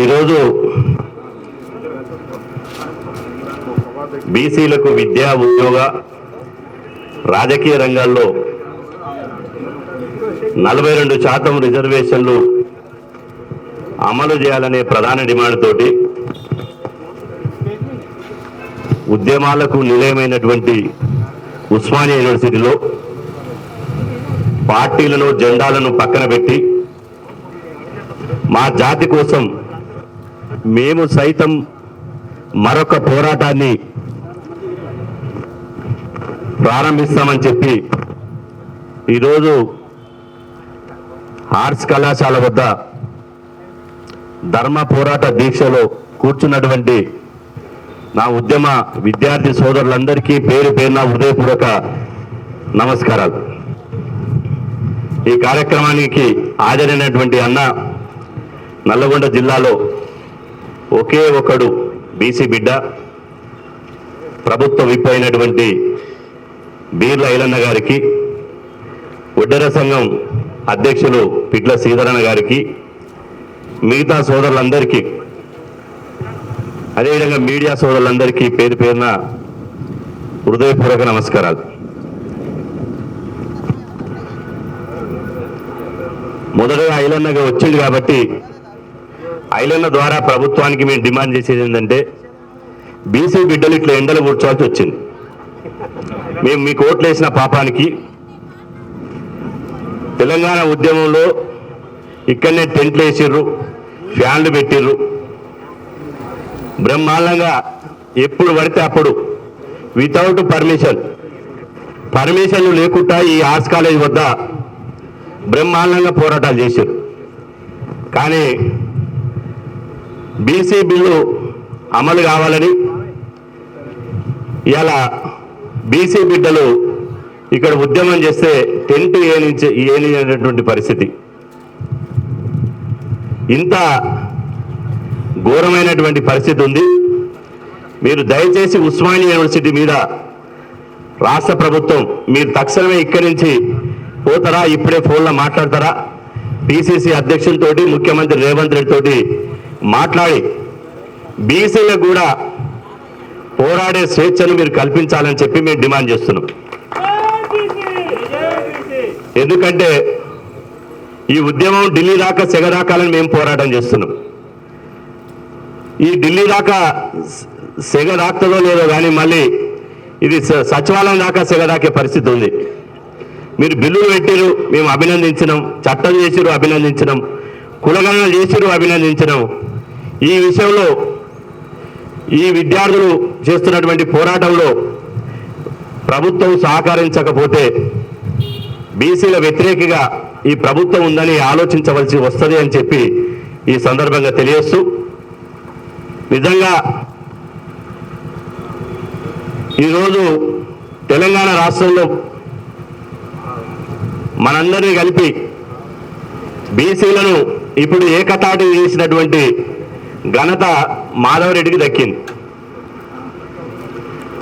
ఈరోజు బీసీలకు విద్యా ఉద్యోగ రాజకీయ రంగాల్లో నలభై రెండు శాతం రిజర్వేషన్లు అమలు చేయాలనే ప్రధాన డిమాండ్ తోటి ఉద్యమాలకు నిలయమైనటువంటి ఉస్మానియా యూనివర్సిటీలో పార్టీలను జెండాలను పక్కన పెట్టి మా జాతి కోసం మేము సైతం మరొక పోరాటాన్ని ప్రారంభిస్తామని చెప్పి ఈరోజు ఆర్ట్స్ కళాశాల వద్ద ధర్మ పోరాట దీక్షలో కూర్చున్నటువంటి నా ఉద్యమ విద్యార్థి సోదరులందరికీ పేరు పేరున హృదయపూర్వక నమస్కారాలు. ఈ కార్యక్రమానికి హాజరైనటువంటి అన్న నల్లగొండ జిల్లాలో ఒకే ఒకడు బీసీ బిడ్డ ప్రభుత్వ విప్ అయినటువంటి బీర్ల ఐలన్న గారికి ఉడ్డర సంఘం అధ్యక్షులు పిట్ల శ్రీధరణ గారికి మిగతా సోదరులందరికీ అదేవిధంగా మీడియా సోదరులందరికీ పేరు పేరున హృదయపూర్వక నమస్కారాలు. మొదటగా ఐలన్నగా వచ్చింది కాబట్టి ఐలన్న ద్వారా ప్రభుత్వానికి మేము డిమాండ్ చేసేది ఏంటంటే బీసీ బిడ్డలు ఇట్లా ఎండలు కూర్చోవాల్సి వచ్చింది. మేము మీకు ఓట్లేసిన పాపానికి తెలంగాణ ఉద్యమంలో ఇక్కడనే టెంట్లు వేసిర్రు ఫ్యాన్లు పెట్టిర్రు. బ్రహ్మాండంగా ఎప్పుడు పడితే అప్పుడు వితౌట్ పర్మిషన్ పర్మిషన్లు లేకుండా ఈ ఆర్ట్స్ కాలేజ్ వద్ద బ్రహ్మాండంగా పోరాటాలు చేశారు కానీ బీసీ బిల్లు అమలు కావాలని ఇలా బీసీ బిడ్డలు ఇక్కడ ఉద్యమం చేస్తే టెంట్ ఏనించే ఏనినటువంటి పరిస్థితి. ఇంత ఘోరమైనటువంటి పరిస్థితి ఉంది. మీరు దయచేసి ఉస్మానియా యూనివర్సిటీ మీద రాష్ట్ర ప్రభుత్వం మీరు తక్షణమే ఇక్కడి నుంచి పోతారా? ఇప్పుడే ఫోన్లో మాట్లాడతారా? పిసిసి అధ్యక్షులతోటి ముఖ్యమంత్రి రేవంత్ రెడ్డితోటి మాట్లాడి బీసీలకు కూడా పోరాడే స్వేచ్ఛను మీరు కల్పించాలని చెప్పి మేము డిమాండ్ చేస్తున్నాం. ఎందుకంటే ఈ ఉద్యమం ఢిల్లీ దాకా సెగదాకాలని మేము పోరాటం చేస్తున్నాం. ఈ ఢిల్లీ దాకా సెగ దాక్తదో లేదో కానీ మళ్ళీ ఇది స- సచివాలయం దాకా సెగ దాకే పరిస్థితి ఉంది. మీరు బిల్లులు పెట్టిరు మేము అభినందించినాం చట్టం చేసిరు అభినందించినాం కులగణన చేసిరు అభినందించినాం. ఈ విషయంలో ఈ విద్యార్థులు చేస్తున్నటువంటి పోరాటంలో ప్రభుత్వం సహకరించకపోతే బీసీల వ్యతిరేకిగా ఈ ప్రభుత్వం ఉందని ఆలోచించవలసి వస్తుంది అని చెప్పి ఈ సందర్భంగా తెలియస్తూ నిజంగా ఈరోజు తెలంగాణ రాష్ట్రంలో మనందరినీ కలిపి బీసీలను ఇప్పుడు ఏకతాటి చేసినటువంటి ఘనత మాధవరెడ్డికి దక్కింది.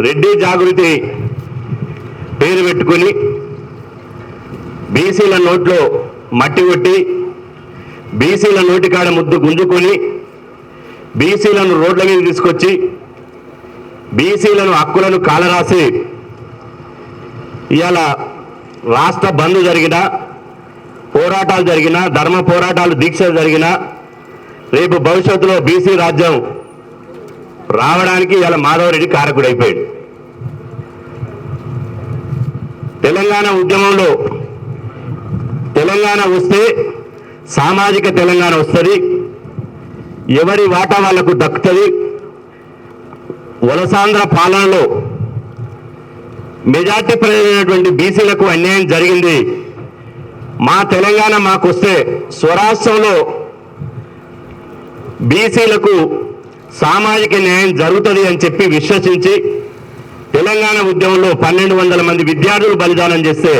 రెడ్డి జాగృతి పేరు పెట్టుకుని బీసీల నోట్లో మట్టి కొట్టి బీసీల నోటికాడ ముద్దు గుంజుకొని బీసీలను రోడ్ల మీద తీసుకొచ్చి బీసీలను హక్కులను కాలరాసి ఇవాళ రాష్ట్ర బంద్ జరిగిన పోరాటాలు జరిగిన ధర్మ పోరాటాలు దీక్షలు జరిగినా రేపు భవిష్యత్తులో బీసీ రాజ్యం రావడానికి ఇలా మాధవరెడ్డి కారకుడైపోయాడు. తెలంగాణ ఉద్యమంలో తెలంగాణ వస్తే సామాజిక తెలంగాణ వస్తుంది ఎవరి వాటా వాళ్ళకు దక్కుతుంది వలసాంధ్ర పాలనలో మెజార్టీ ప్రజలైనటువంటి బీసీలకు అన్యాయం జరిగింది మా తెలంగాణ మాకు వస్తే స్వరాష్ట్రంలో బీసీలకు సామాజిక న్యాయం జరుగుతుంది అని చెప్పి విశ్వసించి తెలంగాణ ఉద్యమంలో పన్నెండు వందల మంది విద్యార్థులు బలిదానం చేస్తే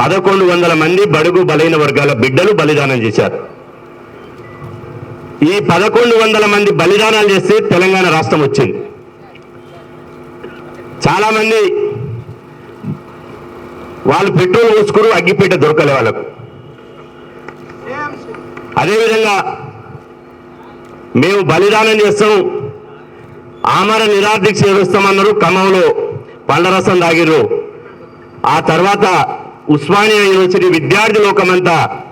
పదకొండు వందల మంది బడుగు బలైన వర్గాల బిడ్డలు బలిదానం చేశారు. ఈ పదకొండు వందల మంది బలిదానాలు చేస్తే తెలంగాణ రాష్ట్రం వచ్చింది. చాలా మంది వాళ్ళు పెట్రోల్ పోసుకురు అగ్గిపేట దొరకలే వాళ్ళకు. అదేవిధంగా మేము బలిదానం చేస్తాం. ఆమర నిరాదీక్ష చేస్తామన్నారు ఖమ్మంలో పండరసం తాగిర్రు ఆ తర్వాత ఉస్మానియా యూనివర్సిటీ విద్యార్థి లోకమంతా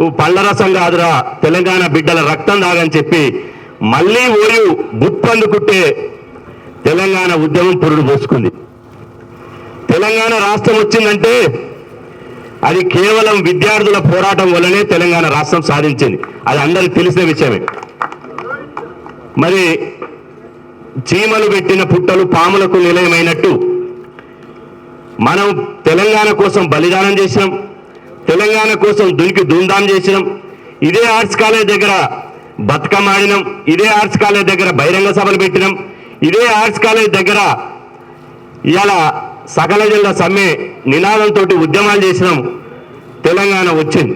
నువ్వు పళ్ళరసం కాదురా తెలంగాణ బిడ్డల రక్తం దాగని చెప్పి మళ్ళీ ఓయు గుప్పందుకుంటే తెలంగాణ ఉద్యమం పురుడు పోసుకుంది. తెలంగాణ రాష్ట్రం వచ్చిందంటే అది కేవలం విద్యార్థుల పోరాటం వల్లనే తెలంగాణ రాష్ట్రం సాధించింది. అది అందరికి తెలిసిన విషయమే. మరి చీమలు పెట్టిన పుట్టలు పాములకు నిలయమైనట్టు మనం తెలంగాణ కోసం బలిదానం చేసినాం. తెలంగాణ కోసం దునికి ధూమ్ధాం చేసినాం. ఇదే ఆర్ట్స్ కాలేజ్ దగ్గర బతుకమ్మ ఆడినాం. ఇదే ఆర్ట్స్ కాలేజ్ దగ్గర బహిరంగ సభలు పెట్టినాం. ఇదే ఆర్ట్స్ కాలేజ్ దగ్గర ఇవాళ సకల జిల్లా సమ్మె నినాదంతో ఉద్యమాలు చేసినాం. తెలంగాణ వచ్చింది.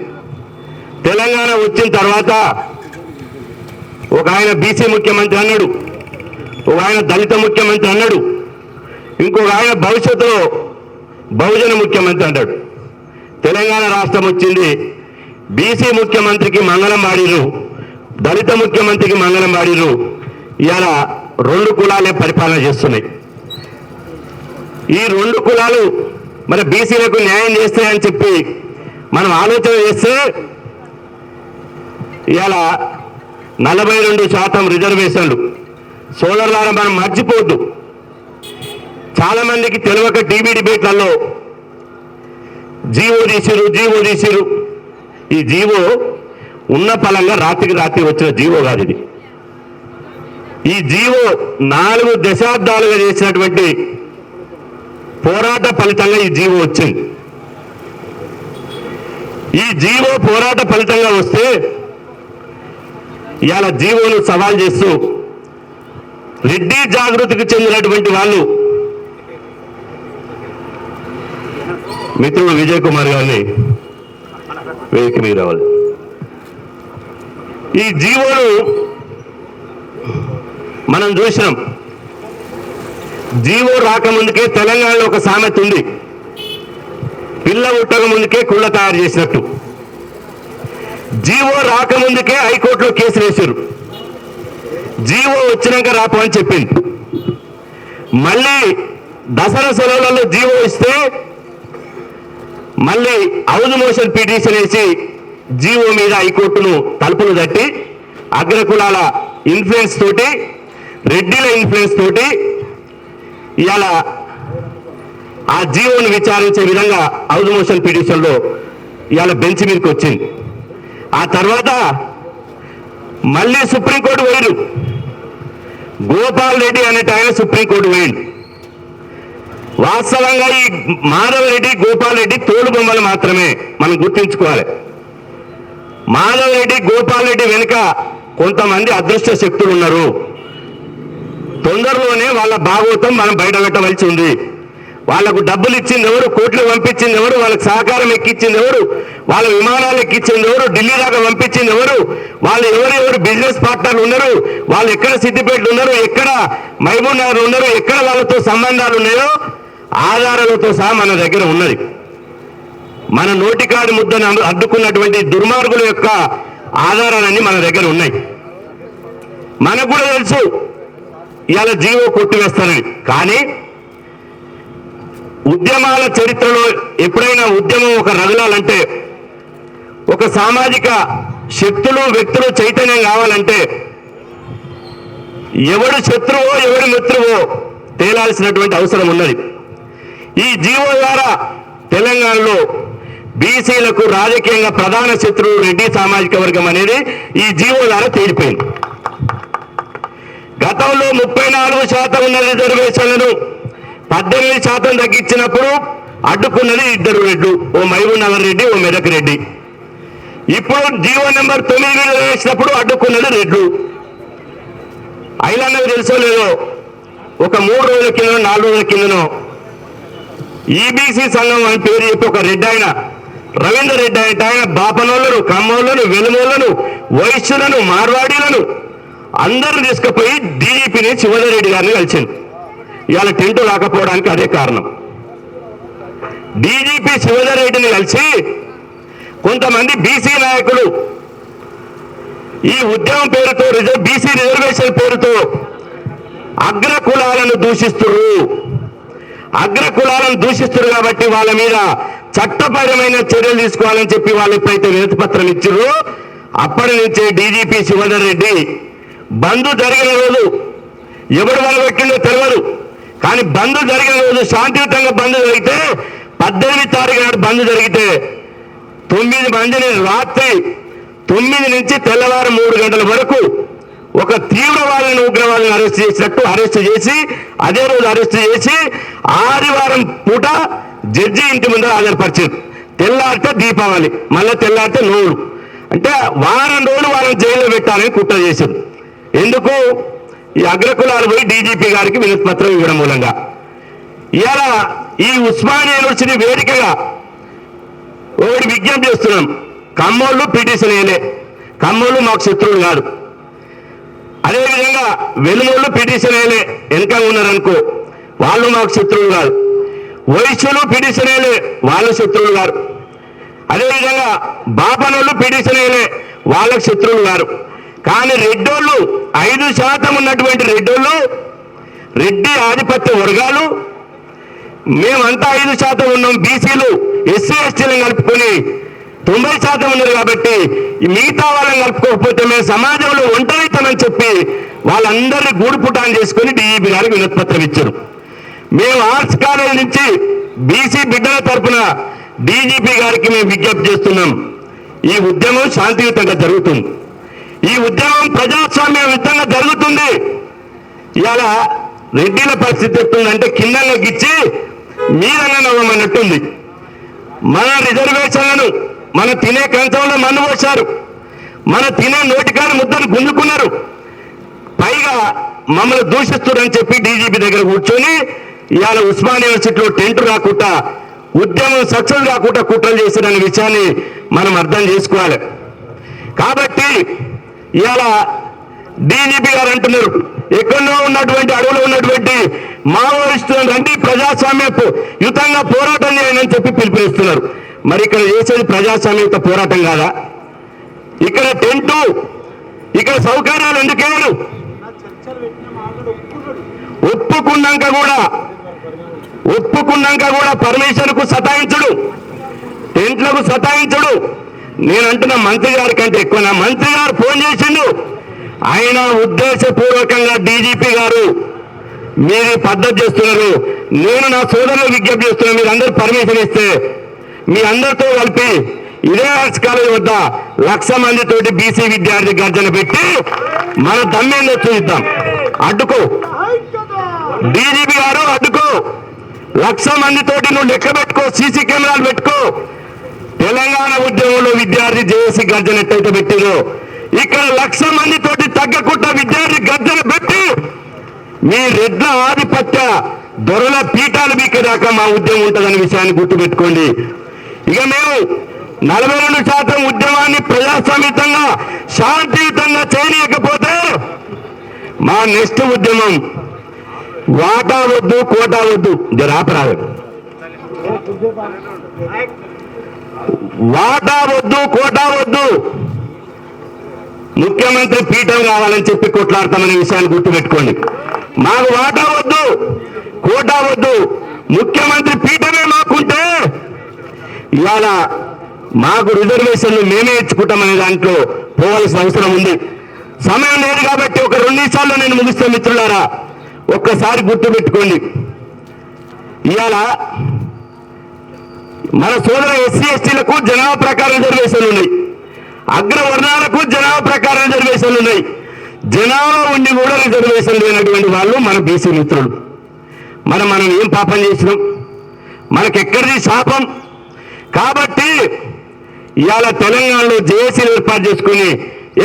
తెలంగాణ వచ్చిన తర్వాత ఒక ఆయన బీసీ ముఖ్యమంత్రి అన్నాడు. ఒక ఆయన దళిత ముఖ్యమంత్రి అన్నాడు. ఇంకొక ఆయన భవిష్యత్తులో బహుజన ముఖ్యమంత్రి అన్నాడు తెలంగాణ రాష్ట్రం వచ్చింది. బీసీ ముఖ్యమంత్రికి మంగళం వాడిరు దళిత ముఖ్యమంత్రికి మంగళం వాడిరు ఇవాళ రెండు కులాలే పరిపాలన చేస్తున్నాయి. ఈ రెండు కులాలు మరి బీసీలకు న్యాయం చేస్తాయని చెప్పి మనం ఆలోచన చేస్తే ఇవాళ నలభై రెండు శాతం రిజర్వేషన్లు. సోదరులారా మనం మర్చిపోవద్దు. చాలా మందికి తెలియక టీవీ డిబేట్లలో జీవో తీసిరు జీవో తీసిరు. ఈ జీవో ఉన్న పలంగా రాత్రికి రాత్రి వచ్చిన జీవో కాదు ఇది. ఈ జీవో నాలుగు దశాబ్దాలుగా చేసినటువంటి పోరాట ఫలితంగా ఈ జీవో వచ్చింది. ఈ జీవో పోరాట ఫలితంగా వస్తే ఇవాళ జీవోను సవాల్ చేస్తూ రెడ్డి జాగృతికి చెందినటువంటి వాళ్ళు మిత్రుడు విజయ్ కుమార్ గారిని వేదిక మీద రావాలి. ఈ జీవోను మనం చూసినాం. జీవో రాకముందుకే తెలంగాణలో ఒక సామెత ఉంది. పిల్ల ఉట్టక ముందుకే కుళ్ళ తయారు చేసినట్టు. జీవో రాకముందుకే హైకోర్టులో కేసు వేశారు. జీవో వచ్చినాక రాపమని చెప్పింది. మళ్ళీ దసరా సెలవులలో జీవో ఇస్తే మళ్ళీ హౌజ్ మోషన్ పిటిషన్ వేసి జీవో మీద హైకోర్టును తలుపులు తట్టి అగ్రకులాల ఇన్ఫ్లుయెన్స్ తోటి రెడ్డిల ఇన్ఫ్లుయెన్స్ తోటి ఇవాళ ఆ జీవోను విచారించే విధంగా హౌజ్ మోషన్ పిటిషన్లో ఇవాళ బెంచ్ మీదకి వచ్చింది. ఆ తర్వాత మళ్ళీ సుప్రీంకోర్టు పోయారు గోపాల్ రెడ్డి అనేట ఆయన సుప్రీంకోర్టు పోయిండు. వాస్తవంగా ఈ మాధవ్ రెడ్డి గోపాల్ రెడ్డి తోడు బొమ్మలు మాత్రమే మనం గుర్తుంచుకోవాలి. మాధవ్ రెడ్డి గోపాల్ రెడ్డి వెనుక కొంతమంది అదృష్ట శక్తులు ఉన్నారు. తొందరలోనే వాళ్ళ భాగవతం మనం బయటపెట్టవలసి ఉంది. వాళ్ళకు డబ్బులు ఇచ్చింది ఎవరు కోట్లు పంపించింది ఎవరు వాళ్ళకి సహకారం ఎక్కించింది ఎవరు వాళ్ళ విమానాలు ఎక్కించింది ఎవరు? ఢిల్లీ దాకా పంపించింది ఎవరు? వాళ్ళు ఎవరెవరు బిజినెస్ పార్ట్నర్లు ఉన్నారు? వాళ్ళు ఎక్కడ సిద్దిపేటలు ఉన్నారు? ఎక్కడ మహబూబ్ నగర్ ఉన్నారు? ఎక్కడ వాళ్ళతో సంబంధాలు ఉన్నాయో? ఆధారాలతో సహా మన దగ్గర ఉన్నది. మన నోటికాడి ముద్దను అడ్డుకున్నటువంటి దుర్మార్గుల యొక్క ఆధారాలన్నీ మన దగ్గర ఉన్నాయి. మనకు కూడా తెలుసు. ఇవాళ జీవో కొట్టివేస్తారని కానీ ఉద్యమాల చరిత్రలో ఎప్పుడైనా ఉద్యమం ఒక రగలాలంటే ఒక సామాజిక శక్తులు వ్యక్తులు చైతన్యం కావాలంటే ఎవడు శత్రువో ఎవడు మిత్రువో తేలాల్సినటువంటి అవసరం ఉన్నది. ఈ జీవో ద్వారా తెలంగాణలో బీసీలకు రాజకీయంగా ప్రధాన శత్రువు రెడ్డి సామాజిక వర్గం అనేది ఈ జీవో ద్వారా తేలిపోయింది. గతంలో ముప్పై నాలుగు శాతం ఉన్న రిజర్వేషన్లను పద్దెనిమిది శాతం తగ్గించినప్పుడు అడ్డుకున్నది ఇద్దరు రెడ్డు ఓ మహబూబ్ నగర్ రెడ్డి ఓ మెదక్ రెడ్డి. ఇప్పుడు జీవో నెంబర్ తొమ్మిది వేసినప్పుడు అడ్డుకున్నాడు రెడ్లు. ఐలన్నకు తెలుసో లేదో ఒక మూడు రోజుల కింద నాలుగు రోజుల కిందనో ఈబీసీ సంఘం అని పేరు చెప్పి ఒక రెడ్డి ఆయన రవీందర్ రెడ్డి అంటే ఆయన బాపనోళ్ళను కమ్మోళ్ళను వెలుమోళ్ళను వైశ్యులను మార్వాడీలను అందరూ తీసుకుపోయి డీజీపీని శివధరెడ్డి గారిని కలిసింది. ఇవాళ టెంట్ రాకపోవడానికి అదే కారణం. డీజీపీ శివధరెడ్డిని కలిసి కొంతమంది బీసీ నాయకులు ఈ ఉద్యమం పేరుతో రిజర్వ్ బీసీ రిజర్వేషన్ పేరుతో అగ్ర కులాలను దూషిస్తున్నారు అగ్ర కులాలను దూషిస్తున్నారు కాబట్టి వాళ్ళ మీద చట్టపరమైన చర్యలు తీసుకోవాలని చెప్పి వాళ్ళు ఎప్పుడైతే వినతి ఇచ్చారు అప్పటి నుంచే డీజీపీ శివధర్ రెడ్డి బంధు జరిగిన రోజు ఎవరు వాళ్ళు తెలియదు కానీ బంధు జరిగిన రోజు శాంతియుతంగా బంధు జరిగితే పద్దెనిమిది తారీఖు నాడు బంధు జరిగితే తొమ్మిది మందిని రాత్రి తొమ్మిది నుంచి తెల్లవారు మూడు గంటల వరకు ఒక తీవ్రవాదులను ఉగ్రవాదులను అరెస్ట్ చేసినట్టు అరెస్ట్ చేసి అదే రోజు అరెస్ట్ చేసి ఆదివారం పూట జడ్జి ఇంటి ముందర హాజరుపరిచారు. తెల్లారితే దీపావళి మళ్ళీ తెల్లారితే నోడు అంటే వారం రోజులు వాళ్ళని జైల్లో పెట్టాలని కుట్ర చేశారు. ఎందుకు? ఈ అగ్రకులాలు పోయి డీజీపీ గారికి వినతి పత్రం ఇవ్వడం మూలంగా. ఇలా ఈ ఉస్మానియా యూనివర్సిటీ వేదికగా ఒకటి విజ్ఞప్తి చేస్తున్నాం. కమ్మోళ్ళు పిటిషన్ వేయలే. కమ్మోళ్ళు మాకు శత్రువులు కాదు. అదేవిధంగా వెలుమోళ్ళు పిటిషన్ వేయలే. వెనక ఉన్నారనుకో వాళ్ళు మాకు శత్రువులు కాదు. వైశ్యులు పిటిషన్ వేయలే. వాళ్ళు శత్రువులు కాదు. అదేవిధంగా బాపనోళ్ళు పిటిషన్ వేయలే. వాళ్ళకు శత్రువులు గారు కానీ రెడ్డోళ్ళు ఐదు శాతం ఉన్నటువంటి రెడ్డోళ్ళు రెడ్డి ఆధిపత్య వర్గాలు. మేమంతా ఐదు శాతం ఉన్నాం. బీసీలు. ఎస్సీ ఎస్టీలను కలుపుకొని తొంభై శాతం ఉన్నారు కాబట్టి మిగతా వాళ్ళని కలుపుకోకపోతే మేము సమాజంలో ఒంటరితనని చెప్పి వాళ్ళందరినీ గూడుపుటాన్ని చేసుకొని డిఈపి గారికి వినతిపత్రం ఇచ్చారు. మేము ఆర్ట్స్ కాలేజ్ నుంచి బీసీ బిడ్డల తరపున డీజీపీ గారికి మేము విజ్ఞప్తి చేస్తున్నాం. ఈ ఉద్యమం శాంతియుతంగా జరుగుతుంది. ఈ ఉద్యమం ప్రజాస్వామ్య యుద్ధంగా జరుగుతుంది. ఇవాళ రెడ్డిల పరిస్థితి ఎట్టుందంటే కింద గిచ్చి మీరన్న నవ్వమన్నట్టుంది మన రిజర్వేషన్లను మన తినే కంచంలో మన్ను పోశారు. మన తినే నోటికాని ముద్దను గుంజుకున్నారు. పైగా మమ్మల్ని దూషిస్తుడని చెప్పి డీజీపీ దగ్గర కూర్చొని ఇవాళ ఉస్మాన్ యూనివర్సిటీలో టెంట్ రాకుండా ఉద్యమం సక్సెస్ కాకుండా కుట్రలు చేశారనే విషయాన్ని మనం అర్థం చేసుకోవాలి. కాబట్టి ఇవాళ డీజీపీ గారు అంటున్నారు ఎక్కడో ఉన్నటువంటి అడవులో ఉన్నటువంటి మావోయిస్టులను రండి ప్రజాస్వామ్యపు యుతంగా పోరాటం చేయండి అని చెప్పి పిలుపునిస్తున్నారు. మరి ఇక్కడ చేసేది ప్రజాస్వామ్యత పోరాటం కాదా? ఇక్కడ టెంటు ఇక్కడ సౌకర్యాలు ఎందుకే ఒప్పుకున్నాక కూడా ఒప్పుకున్నాక కూడా పరమేశ్వర్ సతాయించడు సతాయించుడు టెంట్లకు సతాయించుడు. నేను అంటున్న మంత్రి గారి కంటే ఎక్కువ నా మంత్రి గారు ఫోన్ చేసిండు. ఆయన ఉద్దేశపూర్వకంగా డీజీపీ గారు మీరు పద్ధతి చేస్తున్నారు. నేను నా సోదరులు విజ్ఞప్తి చేస్తున్నాను మీరు అందరూ పర్మిషన్ ఇస్తే మీ అందరితో కలిపి ఇదే ఆర్ట్స్ కాలేజ్ వద్ద లక్ష మందితోటి బీసీ విద్యార్థి గర్జన పెట్టి మన దమ్మేందో చూద్దాం అడ్డుకో. డీజీపీ గారు అడ్డుకో. లక్ష మందితోటి నువ్వు లెక్క పెట్టుకో సీసీ కెమెరాలు పెట్టుకో. తెలంగాణ ఉద్యమంలో విద్యార్థి జేఏసీ గర్జన ఎట్టయితే పెట్టిరో ఇక్కడ లక్ష మందితోటి తగ్గకుండా విద్యార్థి గర్జన పెట్టి మీ రెడ్ల ఆధిపత్య దొరల పీఠాలు మీకేదాకా మా ఉద్యమం ఉంటుందనే విషయాన్ని గుర్తుపెట్టుకోండి. ఇక మేము నలభై రెండు శాతం ఉద్యమాన్ని ప్రజాస్వామ్యంగా శాంతియుతంగా చేయలేకపోతే మా నెక్స్ట్ ఉద్యమం వాటా వద్దు కోటా వద్దు జరాపరాదు వాటా వద్దు కోటా వద్దు ముఖ్యమంత్రి పీఠం కావాలని చెప్పి కొట్లాడతామనే విషయాన్ని గుర్తుపెట్టుకోండి. మాకు వాటా వద్దు కోటా వద్దు. ముఖ్యమంత్రి పీఠమే మాకుంటే ఇవాళ మాకు రిజర్వేషన్లు మేమే ఇచ్చుకుంటామనే దాంట్లో పోవాల్సిన అవసరం ఉంది. సమయం లేదు కాబట్టి ఒక రెండు నిమిషాల్లో నేను ముగిస్తే మిత్రులారా. ఒక్కసారి గుర్తుపెట్టుకోండి ఇవాళ మన సోదర ఎస్సీ ఎస్టీలకు జనాభా ప్రకారం రిజర్వేషన్లు ఉన్నాయి. అగ్రవర్ణాలకు జనాభా ప్రకారం రిజర్వేషన్లు ఉన్నాయి. జనాభా ఉండి కూడా రిజర్వేషన్ లేనటువంటి వాళ్ళు మన బీసీ మిత్రులు. మనం మనం ఏం పాపం చేసినాం? మనకెక్కడిది శాపం? కాబట్టి ఇవాళ తెలంగాణలో జేఏసీలు ఏర్పాటు చేసుకుని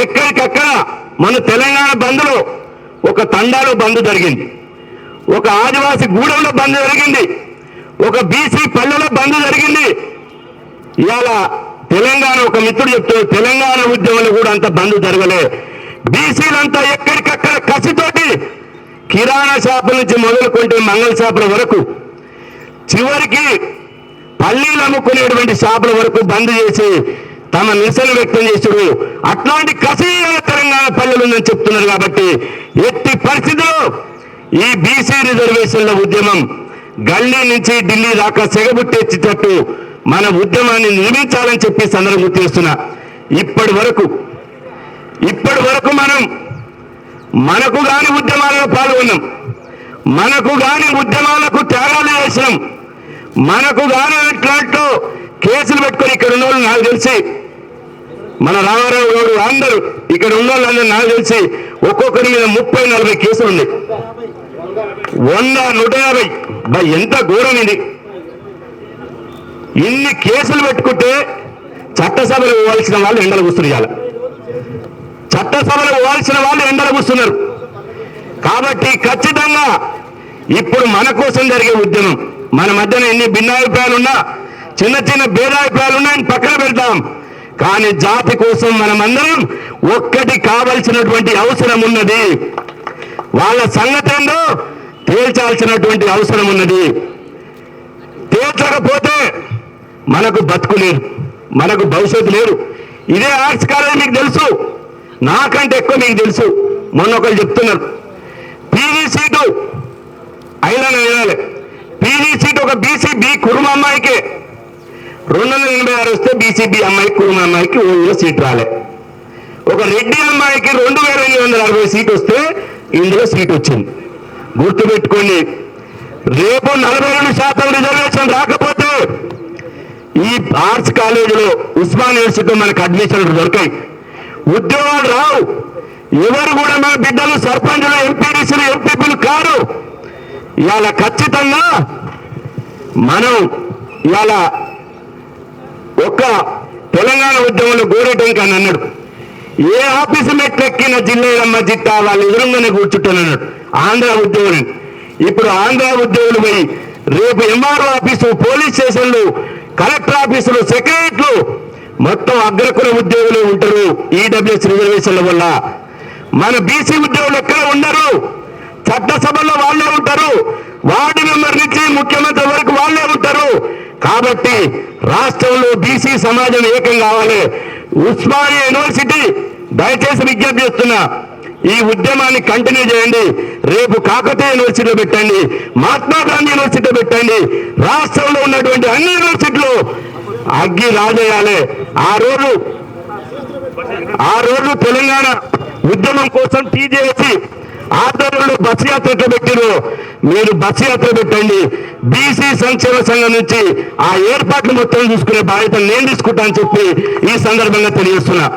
ఎక్కడికక్కడ మన తెలంగాణ బంద్లో ఒక తండాలో బంద్ జరిగింది. ఒక ఆదివాసి గూడెంలో బంద్ జరిగింది. ఒక బీసీ పల్లెలో బంద్ జరిగింది. ఇవాళ తెలంగాణ ఒక మిత్రుడు చెప్తూ తెలంగాణ ఉద్యమంలో కూడా అంత బంద్ జరగలే. బీసీలంతా ఎక్కడికక్కడ కసితోటి కిరాణా షాపుల నుంచి మొదలుకుంటే మంగళ షాపుల వరకు చివరికి పల్లీలు అమ్ముకునేటువంటి షాపుల వరకు బంద్ చేసి తమ నిరసన వ్యక్తం చేశారు అట్లాంటి కసి తెలంగాణ పల్లెలు ఉందని చెప్తున్నారు కాబట్టి ఎట్టి పరిస్థితుల్లో ఈ బీసీ రిజర్వేషన్ల ఉద్యమం గల్లీ నుంచి ఢిల్లీ దాకా సెగబుట్టేచ్చేటట్టు మన ఉద్యమాన్ని నిర్మించాలని చెప్పి సందర్భం గుర్తు చేస్తున్నా. ఇప్పటి వరకు ఇప్పటి వరకు మనం మనకు గాని ఉద్యమాలలో పాల్గొన్నాం. మనకు గాని ఉద్యమాలకు త్యాగాలు చేసినాం. మనకు గాని ఇట్లాంటి కేసులు పెట్టుకొని ఇక్కడ ఉన్న వాళ్ళు నాకు తెలిసి మన రామారావు గారు అందరూ ఇక్కడ ఉన్న వాళ్ళందరూ నాకు తెలిసి ఒక్కొక్కరి మీద ముప్పై నలభై కేసులు ఉన్నాయి. వంద నూట యాభై. బా ఎంత ఘోరం ఇది. ఇన్ని కేసులు పెట్టుకుంటే చట్టసభలు పోవాల్సిన వాళ్ళు ఎండలు కూస్తున్నారు చట్టసభలు పోవాల్సిన వాళ్ళు ఎండలగుస్తున్నారు కాబట్టి ఖచ్చితంగా ఇప్పుడు మన కోసం జరిగే ఉద్యమం మన మధ్యన ఎన్ని భిన్నాభిప్రాయాలు ఉన్నా చిన్న చిన్న భేదాభిప్రాయాలున్నా ఆయన పక్కన పెడతాం. కానీ జాతి కోసం మనమందరం ఒక్కటి కావలసినటువంటి అవసరం ఉన్నది. వాళ్ళ సంగతి ఏందో తేల్చాల్సినటువంటి అవసరం ఉన్నది. తేల్చకపోతే మనకు బతుకు లేదు మనకు భవిష్యత్తు లేదు. ఇదే ఆర్ట్స్ కాలేజ్ మీకు తెలుసు. నాకంటే ఎక్కువ మీకు తెలుసు. మొన్న ఒకరు చెప్తున్నారు. పీజీ సీటు అయినా వినాలి. పీజీ సీటు ఒక బీసీబీ కురుమ అమ్మాయికి. రెండు వందల ఎనభై ఆరు వస్తే బీసీబీ అమ్మాయికి కురుమ అమ్మాయికి ఓన్లో సీట్ రాలే. ఒక రెడ్డి అమ్మాయికి రెండు వేల ఎనిమిది వందల అరవై సీట్ వస్తే ఇందులో సీట్ వచ్చింది. గుర్తుపెట్టుకోండి. రేపు నలభై రెండు శాతం రిజర్వేషన్ రాకపోతే ఈ ఆర్ట్స్ కాలేజీలో ఉస్మాన్ యూనివర్సిటీలో మనకు అడ్మిషన్లు దొరకాయి. ఉద్యోగాలు రావు. ఎవరు కూడా మన బిడ్డలు సర్పంచులు ఎంపీడీసీలు ఎంపీపీలు కారు. ఇవాళ ఖచ్చితంగా మనం ఇవాళ ఒక్క తెలంగాణ ఉద్యమంలో గోరేటంకి అని అన్నాడు. ఏ ఆఫీసు మెట్లెక్కిన జిల్లేలమ్మ జిట్టా వాళ్ళు ఎదురుగానే కూర్చుంటానన్నాడు ఆంధ్ర ఉద్యోగులు ఇప్పుడు ఆంధ్ర ఉద్యోగులు పోయి రేపు ఎంఆర్ఓ ఆఫీసు పోలీస్ స్టేషన్లు కలెక్టర్ ఆఫీసులు సెక్రటరీలు మొత్తం అగ్రకుల ఉద్యోగులు ఉంటారు ఈడబ్ల్యూఎస్ రిజర్వేషన్ల వల్ల. మన బీసీ ఉద్యోగులు ఎక్కడ ఉండరు చట్టసభలో వాళ్ళే ఉంటారు. వార్డు మెంబర్ నుంచి ముఖ్యమంత్రి వరకు వాళ్ళే ఉంటారు. కాబట్టి రాష్ట్రంలో బీసీ సమాజం ఏకం కావాలి. ఉస్మానియా యూనివర్సిటీ దయచేసి విజ్ఞప్తి చేస్తున్నా. ఈ ఉద్యమాన్ని కంటిన్యూ చేయండి. రేపు కాకతీయ యూనివర్సిటీలో పెట్టండి. మహాత్మా గాంధీ యూనివర్సిటీలో పెట్టండి. రాష్ట్రంలో ఉన్నటువంటి అన్ని యూనివర్సిటీలు అగ్గి రాజేయాలి. ఆ రోజు ఆ రోజు తెలంగాణ ఉద్యమం కోసం టీజేసి ఆధ్వర్యంలో బస్ యాత్ర ఎట్లా పెట్టిరు. మీరు బస్సు యాత్ర పెట్టండి. బీసీ సంక్షేమ సంఘం నుంచి ఆ ఏర్పాట్లు మొత్తం చూసుకునే బాధ్యత నేను తీసుకుంటా అని చెప్పి ఈ సందర్భంగా తెలియజేస్తున్నా.